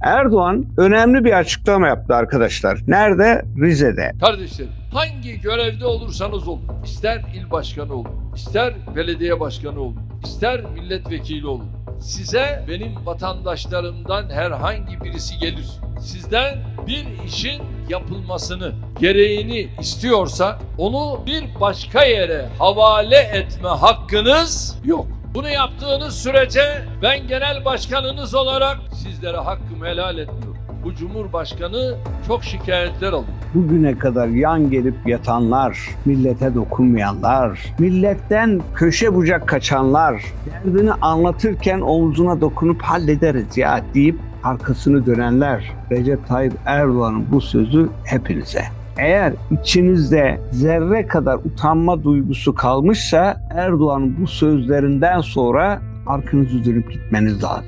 Erdoğan önemli bir açıklama yaptı arkadaşlar. Nerede? Rize'de. Kardeşlerim hangi görevde olursanız olun, ister il başkanı olun, ister belediye başkanı olun, ister milletvekili olun. Size benim vatandaşlarımdan herhangi birisi gelir. Sizden bir işin yapılmasını, gereğini istiyorsa onu bir başka yere havale etme hakkınız yok. Bunu yaptığınız sürece ben genel başkanınız olarak sizlere hakkımı helal etmiyorum. Bu Cumhurbaşkanı çok şikayetler alıyor. Bugüne kadar yan gelip yatanlar, millete dokunmayanlar, milletten köşe bucak kaçanlar, derdini anlatırken omzuna dokunup hallederiz ya deyip arkasını dönenler. Recep Tayyip Erdoğan'ın bu sözü hepinize. Eğer içinizde zerre kadar utanma duygusu kalmışsa Erdoğan'ın bu sözlerinden sonra arkanızı dönüp gitmeniz lazım.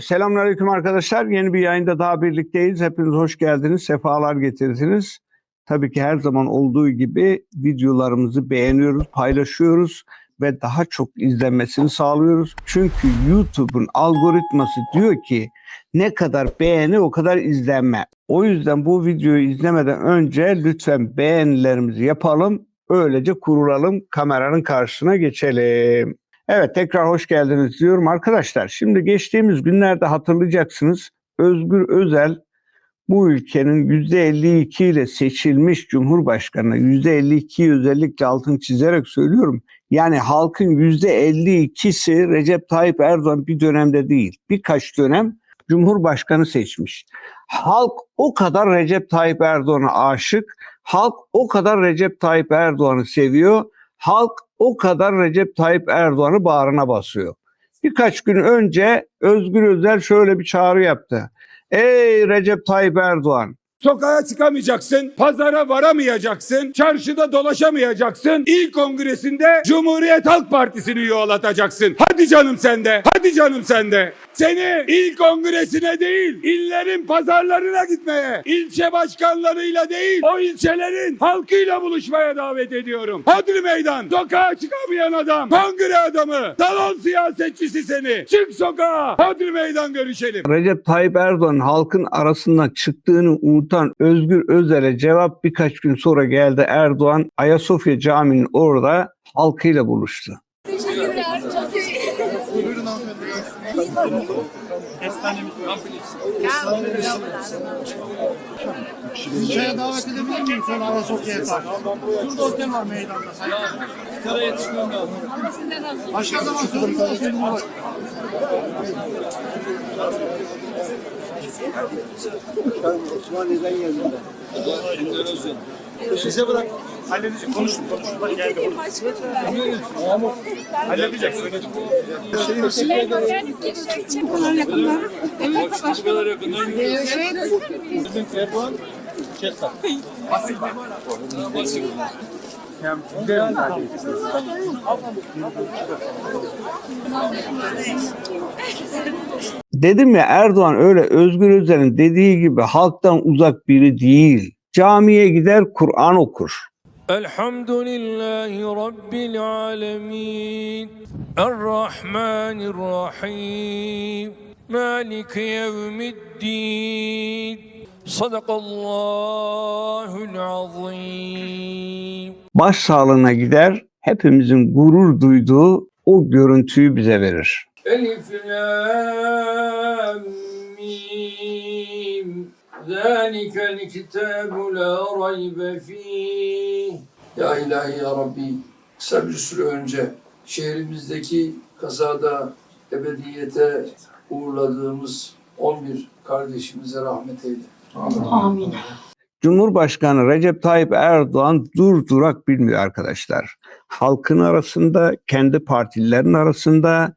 Selamünaleyküm arkadaşlar. Yeni bir yayında daha birlikteyiz. Hepiniz hoş geldiniz, sefalar getirdiniz. Tabii ki her zaman olduğu gibi videolarımızı beğeniyoruz, paylaşıyoruz ve daha çok izlenmesini sağlıyoruz. Çünkü YouTube'un algoritması diyor ki ne kadar beğeni o kadar izlenme. O yüzden bu videoyu izlemeden önce lütfen beğenilerimizi yapalım. Öylece kurulalım, kameranın karşısına geçelim. Evet tekrar hoş geldiniz diyorum arkadaşlar. Şimdi geçtiğimiz günlerde hatırlayacaksınız Özgür Özel bu ülkenin %52 ile seçilmiş Cumhurbaşkanı %52'yi özellikle altını çizerek söylüyorum. Yani halkın %52'si Recep Tayyip Erdoğan bir dönemde değil birkaç dönem Cumhurbaşkanı seçmiş. Halk o kadar Recep Tayyip Erdoğan'a aşık, halk o kadar Recep Tayyip Erdoğan'ı seviyor, halk o kadar Recep Tayyip Erdoğan'ı bağrına basıyor. Birkaç gün önce Özgür Özel şöyle bir çağrı yaptı. Ey Recep Tayyip Erdoğan, Sokağa çıkamayacaksın, pazara varamayacaksın, çarşıda dolaşamayacaksın. İl kongresinde Cumhuriyet Halk Partisi'ni yoğlatacaksın. Hadi canım sende, hadi canım sende. Seni il kongresine değil, illerin pazarlarına gitmeye, ilçe başkanlarıyla değil, o ilçelerin halkıyla buluşmaya davet ediyorum. Hadi meydan, sokağa çıkamayan adam, kongre adamı, salon siyasetçisi seni. Çık sokağa, hadi meydan görüşelim. Recep Tayyip Erdoğan halkın arasından çıktığını unutan Özgür Özel'e cevap birkaç gün sonra geldi. Erdoğan Ayasofya Camii'nin orada halkıyla buluştu. İlçeye davet edebilir miyim? Şöyle Ayasofya'ya tak. Şurada otel var meydanda. Başka zaman sorun otelim var. Size bırak. Halledecek. Konuşun konuşun. Bak geldi. Halledecek. Söyleyecek. Dedim ya Erdoğan öyle Özgür Özel'in dediği gibi halktan uzak biri değil. Camiye gider Kur'an okur. الحمد لله رب العالمين الرحمن الرحيم مالك يوم الدين صدق الله العظيم Baş sağlığına gider hepimizin gurur duyduğu o görüntüyü bize verir. ألف لام ميم ذلك الكتاب لا ريب فيه ya ilahi ya Rabbi kısa bir süre önce şehrimizdeki kazada ebediyete uğurladığımız 11 kardeşimize rahmet eyle. Amin. Cumhurbaşkanı Recep Tayyip Erdoğan dur durak bilmiyor arkadaşlar. Halkın arasında, kendi partililerin arasında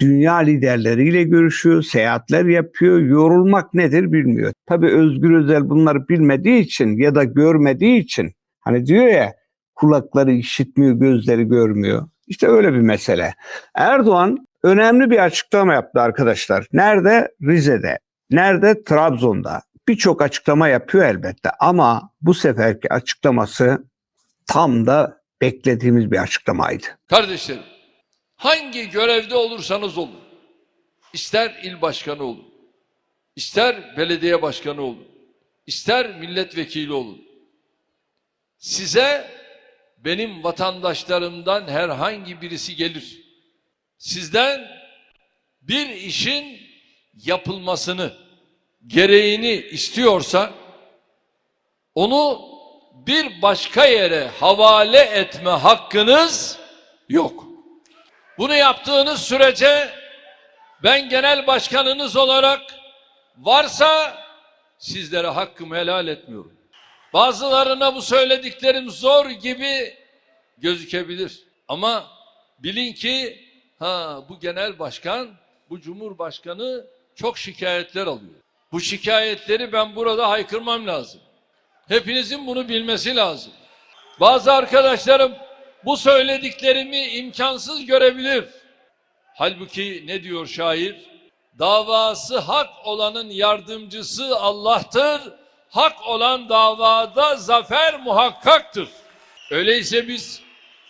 dünya liderleriyle görüşüyor, seyahatler yapıyor, yorulmak nedir bilmiyor. Tabii Özgür Özel bunları bilmediği için ya da görmediği için hani diyor ya kulakları işitmiyor, gözleri görmüyor. İşte öyle bir mesele. Erdoğan önemli bir açıklama yaptı arkadaşlar. Nerede? Rize'de. Nerede? Trabzon'da. Birçok açıklama yapıyor elbette ama bu seferki açıklaması tam da beklediğimiz bir açıklamaydı. Kardeşlerim, Hangi görevde olursanız olun. İster il başkanı olun. ister belediye başkanı olun. ister milletvekili olun. Size benim vatandaşlarımdan herhangi birisi gelir. Sizden bir işin yapılmasını, gereğini istiyorsa onu bir başka yere havale etme hakkınız yok. Bunu yaptığınız sürece ben genel başkanınız olarak varsa sizlere hakkımı helal etmiyorum. Bazılarına bu söylediklerim zor gibi gözükebilir. Ama bilin ki ha bu genel başkan, bu cumhurbaşkanı çok şikayetler alıyor. Bu şikayetleri ben burada haykırmam lazım. Hepinizin bunu bilmesi lazım. Bazı arkadaşlarım bu söylediklerimi imkansız görebilir. Halbuki ne diyor şair? Davası hak olanın yardımcısı Allah'tır. Hak olan davada zafer muhakkaktır. Öyleyse biz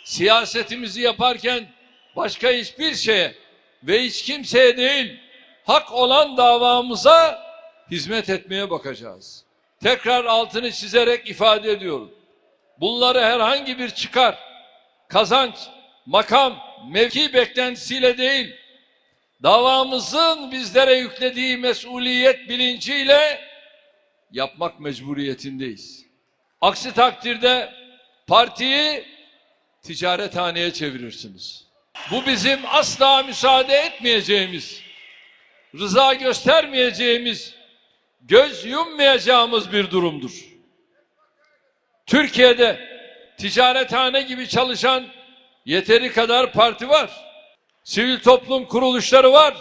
siyasetimizi yaparken başka hiçbir şeye ve hiç kimseye değil hak olan davamıza hizmet etmeye bakacağız. Tekrar altını çizerek ifade ediyorum. Bunları herhangi bir çıkar, kazanç, makam, mevki beklentisiyle değil, davamızın bizlere yüklediği mesuliyet bilinciyle yapmak mecburiyetindeyiz. Aksi takdirde partiyi ticarethaneye çevirirsiniz. Bu bizim asla müsaade etmeyeceğimiz, rıza göstermeyeceğimiz, göz yummayacağımız bir durumdur. Türkiye'de ticarethane gibi çalışan yeteri kadar parti var. Sivil toplum kuruluşları var.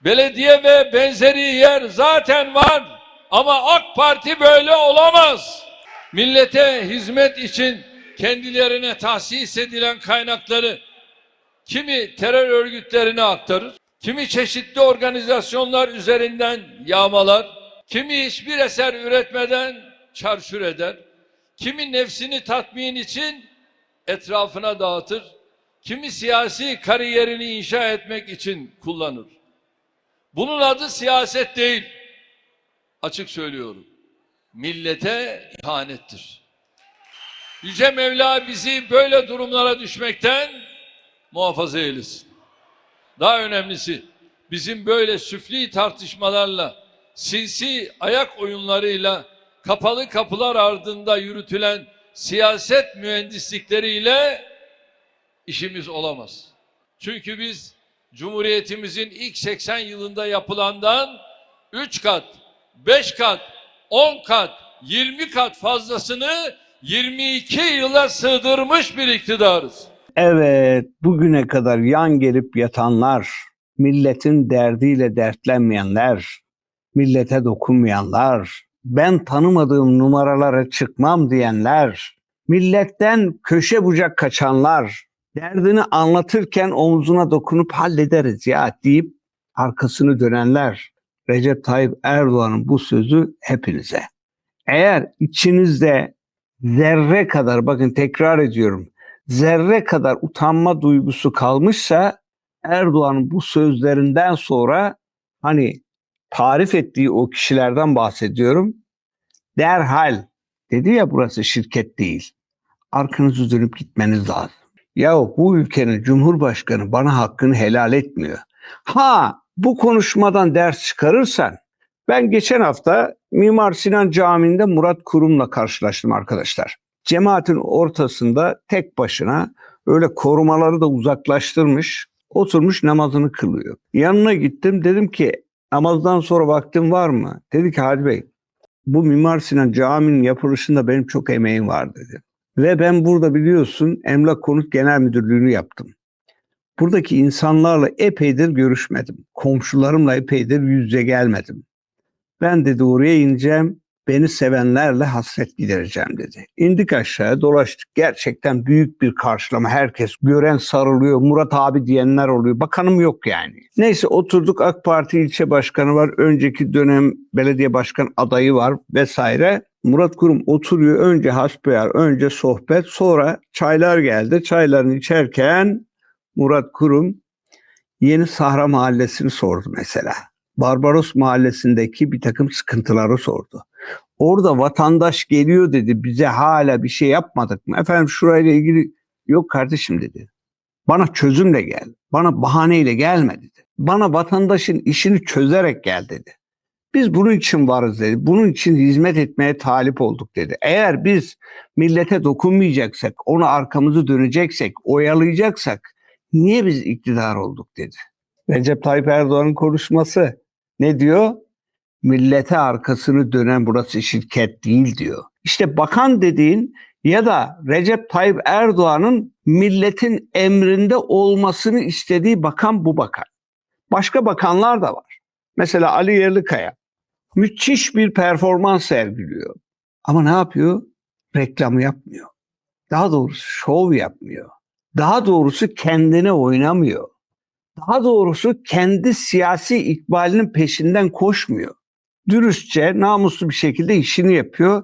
Belediye ve benzeri yer zaten var. Ama AK Parti böyle olamaz. Millete hizmet için kendilerine tahsis edilen kaynakları kimi terör örgütlerine aktarır, kimi çeşitli organizasyonlar üzerinden yağmalar, kimi hiçbir eser üretmeden çarşur eder, kimi nefsini tatmin için etrafına dağıtır, kimi siyasi kariyerini inşa etmek için kullanır. Bunun adı siyaset değil. Açık söylüyorum. Millete ihanettir. Yüce Mevla bizi böyle durumlara düşmekten muhafaza eylesin. Daha önemlisi bizim böyle süfli tartışmalarla, sinsi ayak oyunlarıyla, kapalı kapılar ardında yürütülen siyaset mühendislikleriyle işimiz olamaz. Çünkü biz Cumhuriyetimizin ilk 80 yılında yapılandan 3 kat, 5 kat, 10 kat, 20 kat fazlasını 22 yıla sığdırmış bir iktidarız. Evet, bugüne kadar yan gelip yatanlar, milletin derdiyle dertlenmeyenler, millete dokunmayanlar, ben tanımadığım numaralara çıkmam diyenler, milletten köşe bucak kaçanlar, derdini anlatırken omzuna dokunup hallederiz ya deyip arkasını dönenler, Recep Tayyip Erdoğan'ın bu sözü hepinize. Eğer içinizde zerre kadar, bakın tekrar ediyorum, zerre kadar utanma duygusu kalmışsa Erdoğan'ın bu sözlerinden sonra hani tarif ettiği o kişilerden bahsediyorum. Derhal dedi ya burası şirket değil. Arkanızı dönüp gitmeniz lazım. Ya bu ülkenin cumhurbaşkanı bana hakkını helal etmiyor. Ha bu konuşmadan ders çıkarırsan ben geçen hafta Mimar Sinan Camii'nde Murat Kurum'la karşılaştım arkadaşlar. Cemaatin ortasında tek başına öyle korumaları da uzaklaştırmış oturmuş namazını kılıyor. Yanına gittim dedim ki namazdan sonra vaktin var mı? Dedi ki Hadi Bey bu Mimar Sinan Camii'nin yapılışında benim çok emeğim var dedi. Ve ben burada biliyorsun Emlak Konut Genel Müdürlüğü'nü yaptım. Buradaki insanlarla epeydir görüşmedim. Komşularımla epeydir yüz gelmedim. Ben dedi oraya ineceğim. Beni sevenlerle hasret gidereceğim dedi. İndik aşağıya dolaştık. Gerçekten büyük bir karşılama. Herkes gören sarılıyor. Murat abi diyenler oluyor. Bakanım yok yani. Neyse oturduk AK Parti ilçe başkanı var. Önceki dönem belediye başkan adayı var vesaire. Murat Kurum oturuyor. Önce hasbihal, önce sohbet. Sonra çaylar geldi. Çaylarını içerken Murat Kurum Yeni Sahra Mahallesi'ni sordu mesela. Barbaros Mahallesi'ndeki bir takım sıkıntıları sordu. Orada vatandaş geliyor dedi bize hala bir şey yapmadık mı? Efendim şurayla ilgili yok kardeşim dedi. Bana çözümle gel. Bana bahaneyle gelme dedi. Bana vatandaşın işini çözerek gel dedi. Biz bunun için varız dedi. Bunun için hizmet etmeye talip olduk dedi. Eğer biz millete dokunmayacaksak, ona arkamızı döneceksek, oyalayacaksak niye biz iktidar olduk dedi. Recep Tayyip Erdoğan'ın konuşması ne diyor? Millete arkasını dönen burası şirket değil diyor. İşte bakan dediğin ya da Recep Tayyip Erdoğan'ın milletin emrinde olmasını istediği bakan bu bakan. Başka bakanlar da var. Mesela Ali Yerlikaya müthiş bir performans sergiliyor. Ama ne yapıyor? Reklamı yapmıyor. Daha doğrusu şov yapmıyor. Daha doğrusu kendine oynamıyor. Daha doğrusu kendi siyasi ikbalinin peşinden koşmuyor. Dürüstçe, namuslu bir şekilde işini yapıyor.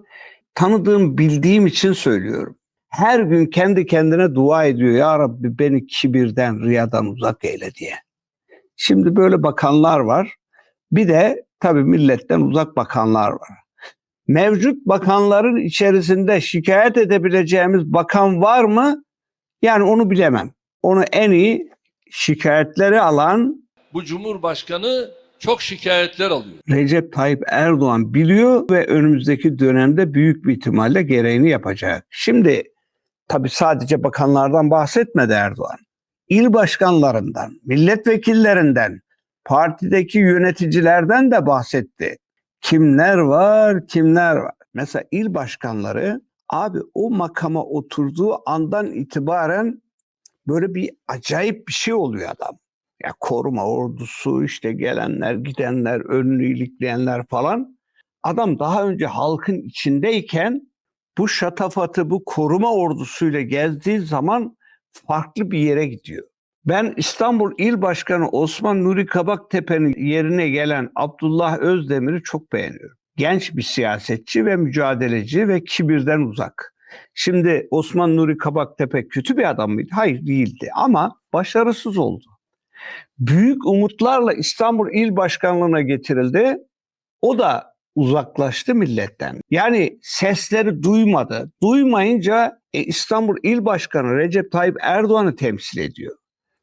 Tanıdığım, bildiğim için söylüyorum. Her gün kendi kendine dua ediyor. Ya Rabbi beni kibirden, riyadan uzak eyle diye. Şimdi böyle bakanlar var. Bir de tabii milletten uzak bakanlar var. Mevcut bakanların içerisinde şikayet edebileceğimiz bakan var mı? Yani onu bilemem. Onu en iyi şikayetleri alan Bu Cumhurbaşkanı çok şikayetler alıyor. Recep Tayyip Erdoğan biliyor ve önümüzdeki dönemde büyük bir ihtimalle gereğini yapacak. Şimdi tabii sadece bakanlardan bahsetmedi Erdoğan. İl başkanlarından, milletvekillerinden, partideki yöneticilerden de bahsetti. Kimler var, kimler var. Mesela il başkanları abi o makama oturduğu andan itibaren böyle bir acayip bir şey oluyor adam. Ya koruma ordusu işte gelenler gidenler önünü ilikleyenler falan. Adam daha önce halkın içindeyken bu şatafatı bu koruma ordusuyla gezdiği zaman farklı bir yere gidiyor. Ben İstanbul İl Başkanı Osman Nuri Kabaktepe'nin yerine gelen Abdullah Özdemir'i çok beğeniyorum. Genç bir siyasetçi ve mücadeleci ve kibirden uzak. Şimdi Osman Nuri Kabaktepe kötü bir adam mıydı? Hayır değildi ama başarısız oldu büyük umutlarla İstanbul İl Başkanlığı'na getirildi. O da uzaklaştı milletten. Yani sesleri duymadı. Duymayınca e, İstanbul İl Başkanı Recep Tayyip Erdoğan'ı temsil ediyor.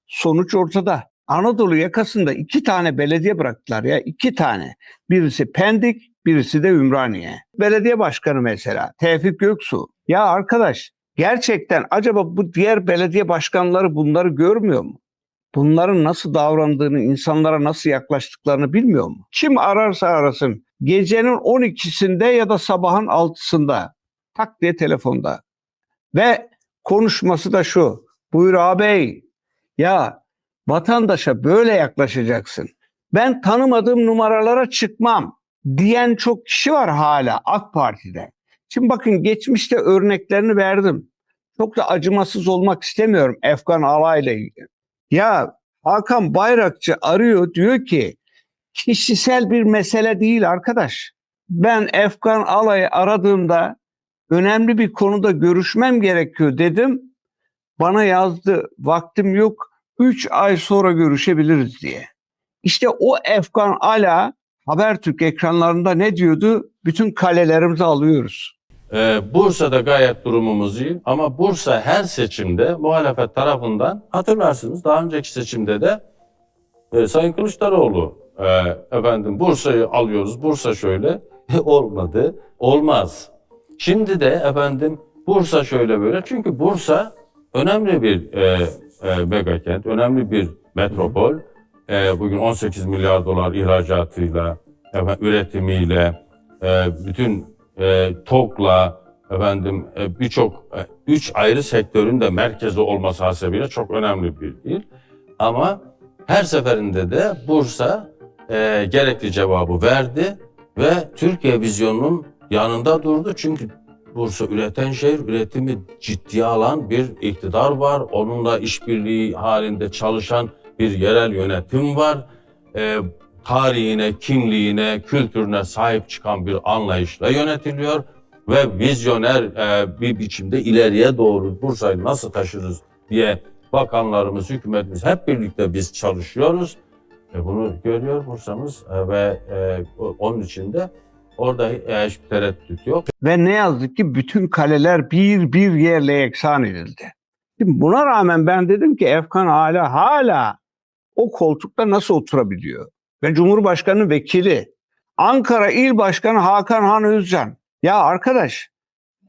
Sonuç ortada. Anadolu yakasında iki tane belediye bıraktılar ya iki tane. Birisi Pendik, birisi de Ümraniye. Belediye başkanı mesela Tevfik Göksu. Ya arkadaş gerçekten acaba bu diğer belediye başkanları bunları görmüyor mu? bunların nasıl davrandığını, insanlara nasıl yaklaştıklarını bilmiyor mu? Kim ararsa arasın gecenin 12'sinde ya da sabahın 6'sında tak diye telefonda. Ve konuşması da şu. Buyur ağabey ya vatandaşa böyle yaklaşacaksın. Ben tanımadığım numaralara çıkmam diyen çok kişi var hala AK Parti'de. Şimdi bakın geçmişte örneklerini verdim. Çok da acımasız olmak istemiyorum Efkan Alay'la ilgili. Ya Hakan Bayrakçı arıyor diyor ki kişisel bir mesele değil arkadaş. Ben Efkan Alay'ı aradığımda önemli bir konuda görüşmem gerekiyor dedim. Bana yazdı vaktim yok 3 ay sonra görüşebiliriz diye. İşte o Efkan Ala Habertürk ekranlarında ne diyordu? Bütün kalelerimizi alıyoruz. Ee, Bursa'da gayet durumumuz iyi ama Bursa her seçimde muhalefet tarafından hatırlarsınız daha önceki seçimde de e, Sayın Kılıçdaroğlu e, efendim Bursa'yı alıyoruz Bursa şöyle olmadı olmaz. Şimdi de efendim Bursa şöyle böyle çünkü Bursa önemli bir e, e, mega kent önemli bir metropol E, bugün 18 milyar dolar ihracatıyla efendim, üretimiyle e, bütün e, TOK'la efendim e, birçok e, üç ayrı sektörün de merkezi olması hasebiyle çok önemli bir il. Ama her seferinde de Bursa e, gerekli cevabı verdi ve Türkiye vizyonunun yanında durdu. Çünkü Bursa üreten şehir, üretimi ciddiye alan bir iktidar var. Onunla işbirliği halinde çalışan bir yerel yönetim var. E, tarihine, kimliğine, kültürüne sahip çıkan bir anlayışla yönetiliyor ve vizyoner e, bir biçimde ileriye doğru Bursa'yı nasıl taşırız diye bakanlarımız, hükümetimiz hep birlikte biz çalışıyoruz. E bunu görüyor Bursa'mız e, ve e, onun için de orada e, hiçbir tereddüt yok. Ve ne yazık ki bütün kaleler bir bir yerle yeksan edildi. Şimdi buna rağmen ben dedim ki Efkan hala hala o koltukta nasıl oturabiliyor? Ve Cumhurbaşkanı vekili Ankara İl Başkanı Hakan Han Özcan. Ya arkadaş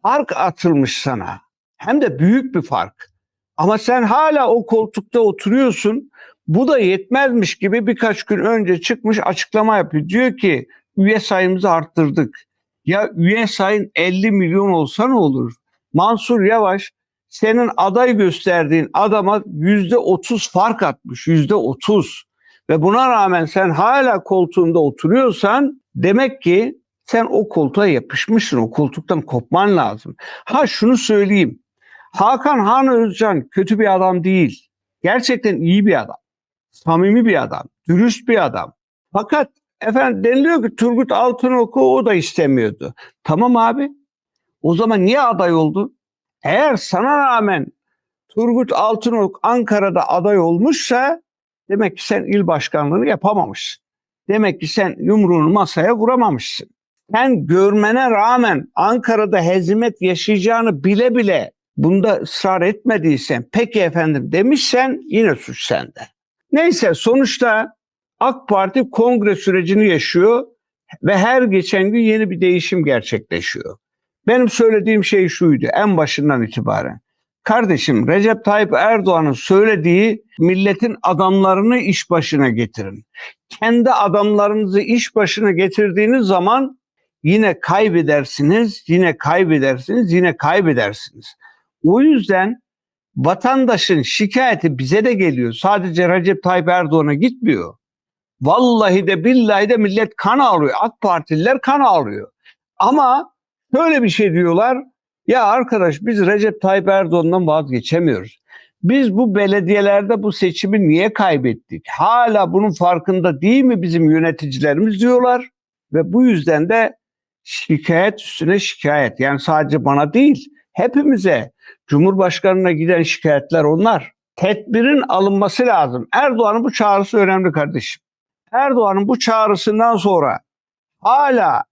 fark atılmış sana. Hem de büyük bir fark. Ama sen hala o koltukta oturuyorsun. Bu da yetmezmiş gibi birkaç gün önce çıkmış açıklama yapıyor. Diyor ki üye sayımızı arttırdık. Ya üye sayın 50 milyon olsa ne olur? Mansur Yavaş senin aday gösterdiğin adama yüzde 30 fark atmış. Yüzde 30. Ve buna rağmen sen hala koltuğunda oturuyorsan demek ki sen o koltuğa yapışmışsın. O koltuktan kopman lazım. Ha şunu söyleyeyim. Hakan Han Özcan kötü bir adam değil. Gerçekten iyi bir adam. Samimi bir adam. Dürüst bir adam. Fakat efendim deniliyor ki Turgut Altınok'u o da istemiyordu. Tamam abi. O zaman niye aday oldu? Eğer sana rağmen Turgut Altınok Ankara'da aday olmuşsa demek ki sen il başkanlığını yapamamışsın. Demek ki sen yumruğunu masaya vuramamışsın. Sen görmene rağmen Ankara'da hezimet yaşayacağını bile bile bunda ısrar etmediysen, peki efendim demişsen yine suç sende. Neyse sonuçta AK Parti kongre sürecini yaşıyor ve her geçen gün yeni bir değişim gerçekleşiyor. Benim söylediğim şey şuydu en başından itibaren. Kardeşim Recep Tayyip Erdoğan'ın söylediği milletin adamlarını iş başına getirin. Kendi adamlarınızı iş başına getirdiğiniz zaman yine kaybedersiniz, yine kaybedersiniz, yine kaybedersiniz. O yüzden vatandaşın şikayeti bize de geliyor. Sadece Recep Tayyip Erdoğan'a gitmiyor. Vallahi de billahi de millet kan ağlıyor. AK Partililer kan ağlıyor. Ama şöyle bir şey diyorlar. Ya arkadaş biz Recep Tayyip Erdoğan'dan vazgeçemiyoruz. Biz bu belediyelerde bu seçimi niye kaybettik? Hala bunun farkında değil mi bizim yöneticilerimiz diyorlar. Ve bu yüzden de şikayet üstüne şikayet. Yani sadece bana değil hepimize Cumhurbaşkanına giden şikayetler onlar. Tedbirin alınması lazım. Erdoğan'ın bu çağrısı önemli kardeşim. Erdoğan'ın bu çağrısından sonra hala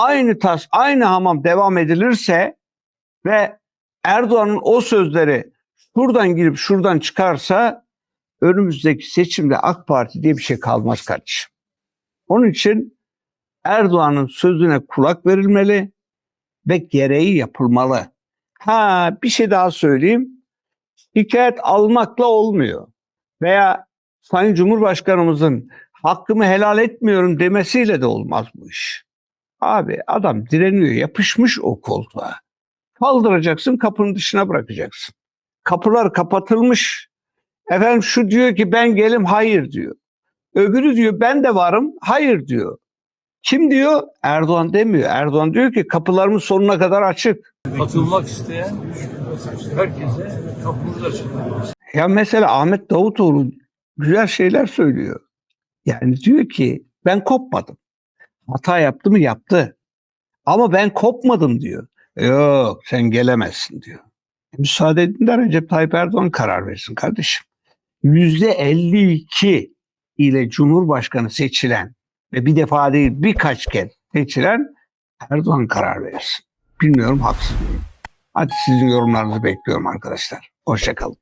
aynı tas, aynı hamam devam edilirse ve Erdoğan'ın o sözleri şuradan girip şuradan çıkarsa önümüzdeki seçimde AK Parti diye bir şey kalmaz kardeşim. Onun için Erdoğan'ın sözüne kulak verilmeli ve gereği yapılmalı. Ha bir şey daha söyleyeyim. Şikayet almakla olmuyor. Veya Sayın Cumhurbaşkanımızın hakkımı helal etmiyorum demesiyle de olmaz bu iş. Abi adam direniyor, yapışmış o koltuğa. Kaldıracaksın, kapının dışına bırakacaksın. Kapılar kapatılmış. Efendim şu diyor ki ben gelim, hayır diyor. Öbürü diyor ben de varım, hayır diyor. Kim diyor? Erdoğan demiyor. Erdoğan diyor ki kapılarımız sonuna kadar açık. Katılmak isteyen herkese kapımız açık. Ya mesela Ahmet Davutoğlu güzel şeyler söylüyor. Yani diyor ki ben kopmadım. Hata yaptı mı yaptı. Ama ben kopmadım diyor. Yok sen gelemezsin diyor. E, müsaade edin de Recep Tayyip Erdoğan karar versin kardeşim. Yüzde 52 ile Cumhurbaşkanı seçilen ve bir defa değil birkaç kez seçilen Erdoğan karar versin. Bilmiyorum haksız mıyım. Hadi sizin yorumlarınızı bekliyorum arkadaşlar. Hoşçakalın.